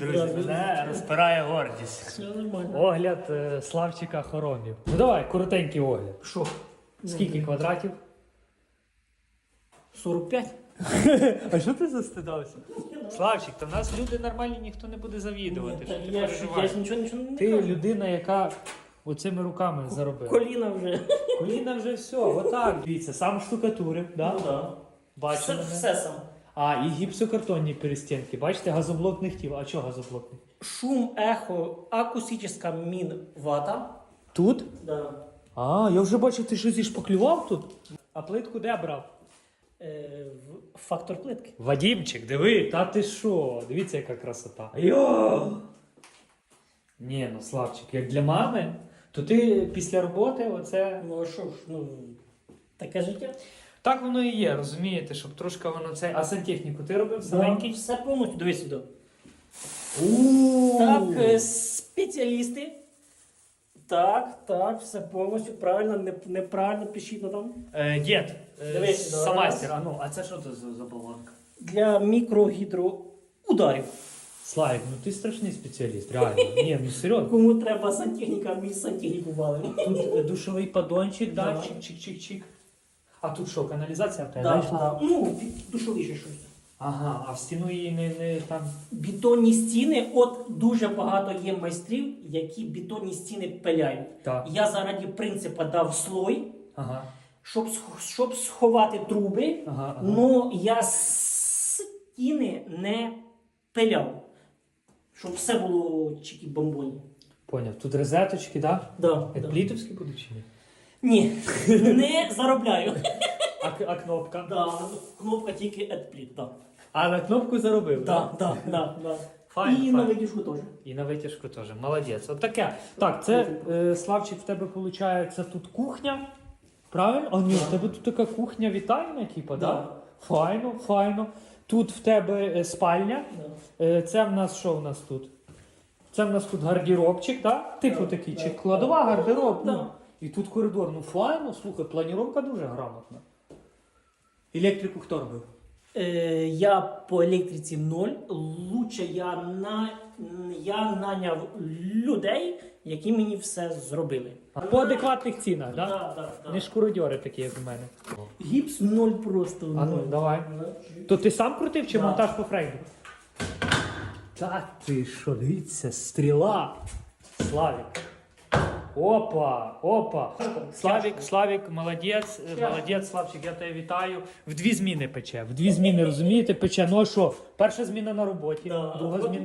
Друзі, мене розпирає гордість. Все нормально. Огляд е, Славчика Хоромів. Ну давай, коротенький огляд. Що? Скільки квадратів? 45? А що ти застидався? Славчик, то в нас люди нормальні, ніхто не буде завідувати. Що ти я, ж, я ж нічого, нічого не Ти кажу. людина, яка оцими руками заробила. Коліна вже. Коліна вже все, отак. Дивіться, сам штукатурив, да? Ну, да. Бачите Все, мене? все сам. А, і гіпсокартонні перестінки. Бачите, газоблок не хотів. А чого газоблок не? Шум, ехо, акустична мін вата. Тут? Да. А, я вже бачу, ти щось і шпаклював тут. А плитку де брав? Е, в- фактор плитки. Вадімчик, диви, та ти що? Дивіться, яка красота. Йо! Ні, ну Славчик, як для мами, то ти після роботи оце. Ну а що ж, ну таке життя. Так воно і є, розумієте, щоб трошки воно це. А сантехніку ти робив Да, саменький? все повністю дивись сюди. Так, е, спеціалісти. Так, так, все повністю правильно, не, неправильно пишіть на там. Е, Дід, е, Дивись, давай. самастер, а ну, а це що це за, за балонка? Для мікрогідроударів. Славік, ну ти страшний спеціаліст, реально. Ні, ну серйозно. Кому треба сантехніка, мій сантехніку валимо. Тут е, душовий падончик, Да. чик-чик-чик-чик. А тут що, каналізація в тебе? Да, да. Ну, під- душовіше щось. Ага, а в стіну її не, не там. Бетонні стіни, от дуже багато є майстрів, які бетонні стіни пиляють. Так. Я заради принципу дав слой, Ага. щоб, сх- щоб сховати труби, Ага, ага. но я стіни не пиляв. Щоб все було чики бомбоні. Поняв. Тут розеточки, да? Да, Е, да. Плітовські будуть чи ні? Ні, не заробляю. А, к- а кнопка? Да, кнопка тільки AdPlit, да. А на кнопку заробив, Да, да, да, да. Файн, І файн. на видюшку теж. І на витяжку теж. Молодець. От таке. Так, це е, Славчик, в тебе виходить тут кухня. Правильно? А ні, в тебе тут така кухня вітальня, типа, да? Да. Файно, файно. Тут в тебе е, спальня. Да. Е, Це в нас що в нас тут? Це в нас тут гардеробчик, да? Типу Да, такий, да. чи кладова, гардероб. Да. Ну. І тут коридор. Ну файно, слухай, планіровка дуже грамотна. Електрику хто робив? Е, я по електриці ноль. Лучше я на я наняв людей, які мені все зробили. По адекватних цінах, да? Да, да, да. Не шкуродьори такі, як у мене. Гіпс ноль просто. А ну, ноль. давай. То ти сам крутив чи Да. монтаж по фрейму? Та ти що, дивіться, стріла. Славік. Опа, опа. Славік, Славік, молодець, е, молодець, Славчик, я тебе вітаю. В дві зміни пече. В дві зміни, розумієте, пече. Ну а що? Перша зміна на роботі, Да. друга зміна.